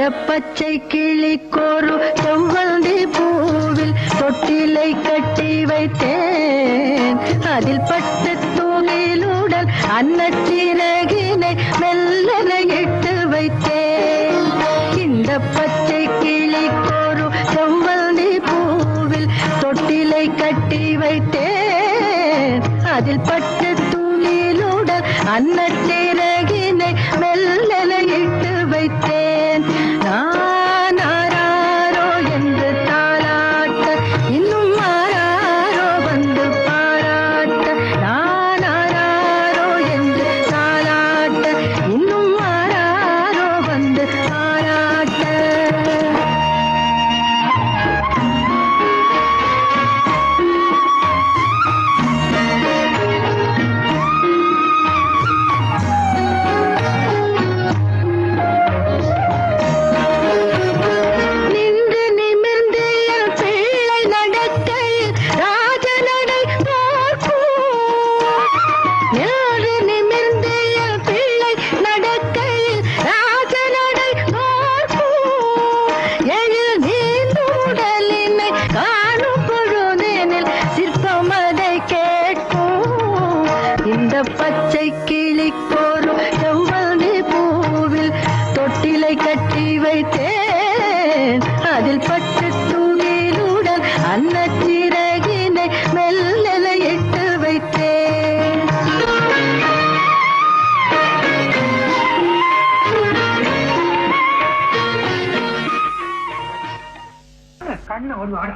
இந்த பச்சை கிளிக்கோரு செவ்வந்தி பூவில் தொட்டிலை கட்டி வைத்தேன். அதில் பட்டு துணிலுடன் அன்னச்சிறகினை மெல்லன இட்டு வைத்தேன். இந்த பச்சை கிளிக்கோரு செவ்வந்தி பூவில் தொட்டிலை கட்டி வைத்தேன். அதில் பட்டு துணிலுடன் அன்னச்சிறகினை மெல்லன இட்டு வைத்தேன். தூணிலுடன் அன்னச்சிறகினை இட்டு வைத்தேன் கண்ணை ஒரு வாட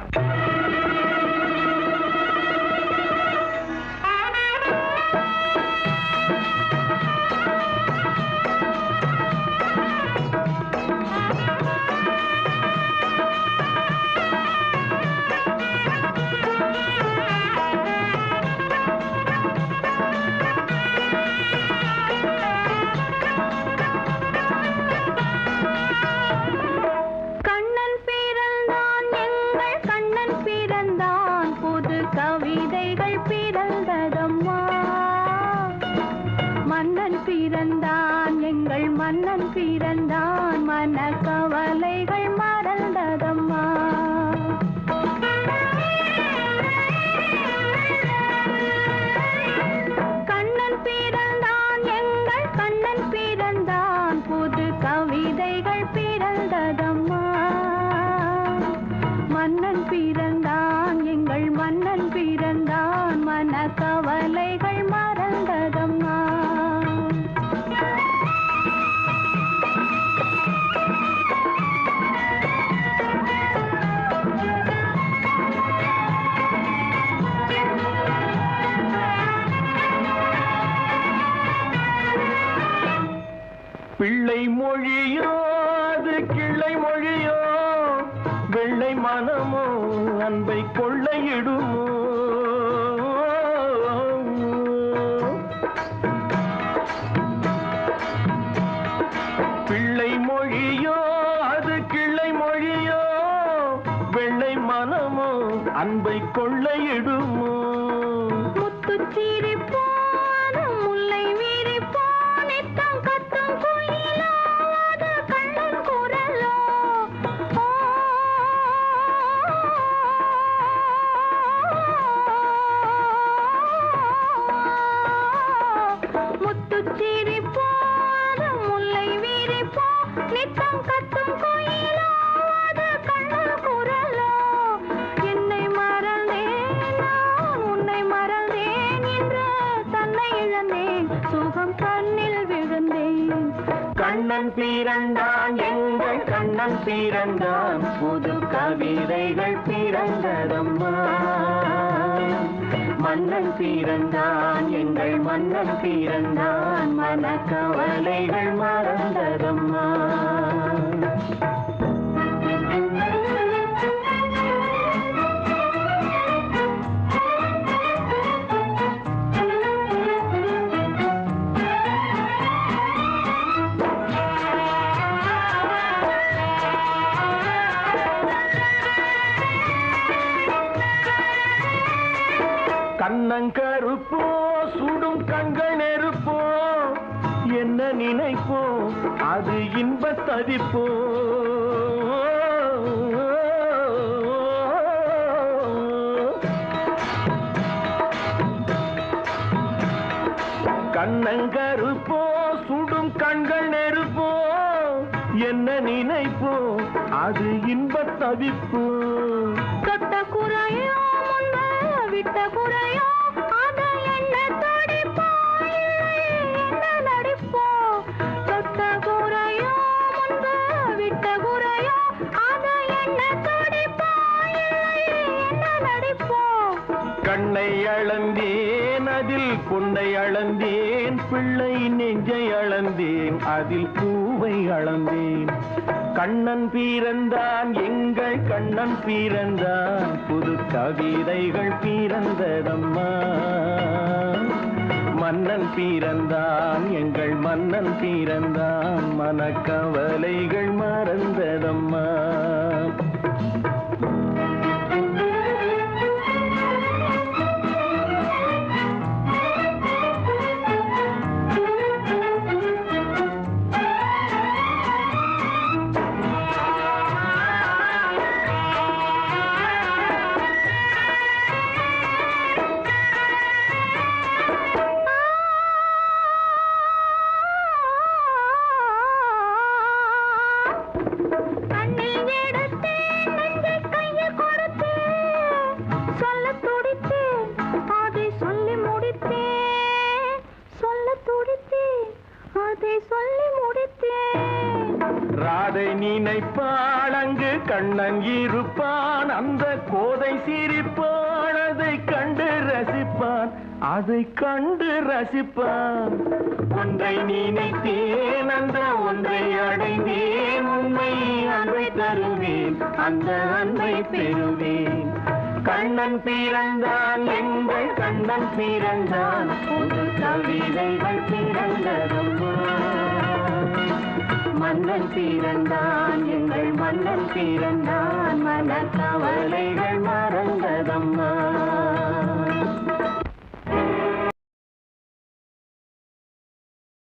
கவலைகள் பிள்ளை மொழியோ அது கிளை மொழியோ வெள்ளை மனமோ அன்பை கொள்ளையிடுமோ. பிள்ளை மொழியோ அது மொழியோ வெள்ளை மனமோ அன்பை கொள்ளையிடும் முத்துச்சீரி போன முல்லை வீரி போ நித்தம் கத்தும் குயிலோ அது கண்ணன் குரலோ. என்னை மறந்தேன்? நான் உன்னை மறந்தேன் என்று தன்னை இழந்தேன். சுகம் கண்ணில் விழுந்தேன். கண்ணன் பிறந்தான் எங்கள் கண்ணன் பிறந்தான். புது கவிதைகள் பிறந்ததம்மா. மன்னன் பிறந்தான் எங்கள் மன்னன் பிறந்தான் மன கவலைகள் மறந்ததம்மா. கண்ணங்கருப்போ சுடும் கண்கள் நெருப்போ என்ன நினைப்போ அது இன்ப தவிப்போ கண்ணங்கருப்போ சுடும் கண்கள் நெருப்போ என்ன நினைப்போ அது இன்ப தவிப்போ கண்ணை அளந்தேன் அதில் பொன்னை அளந்தேன் பிள்ளை நெஞ்சை அளந்தேன் அதில் பூவை அளந்தேன். கண்ணன் பீரந்தான் எங்கள் கண்ணன் பீரந்தான் புது கவிதைகள் பீரந்ததம்மா மன்னன் பீரந்தான் எங்கள் மன்னன் பீரந்தான் மனக்கவலைகள் மறந்ததம்மா. அதை நினைப்பாள் அங்கு கண்ணன் அந்த கோதை சிரிப்பான் அதை கண்டு ரசிப்பான். அதை கண்டு ரசிப்பான். ஒன்றை நினைத்தேன் அந்த ஒன்றை அடைந்தேன். உண்மை அன்பை தருவேன் அந்த அன்பை பெறுவேன். கண்ணன் பிறந்தான் எங்கள் கண்ணன் பிறந்தான். புது கவிதைகள் பிறந்ததம்மா மன்னன் பிறந்தான் எங்கள் மன்னன் பிறந்தான் மன கவலைகள் மறந்ததம்மா.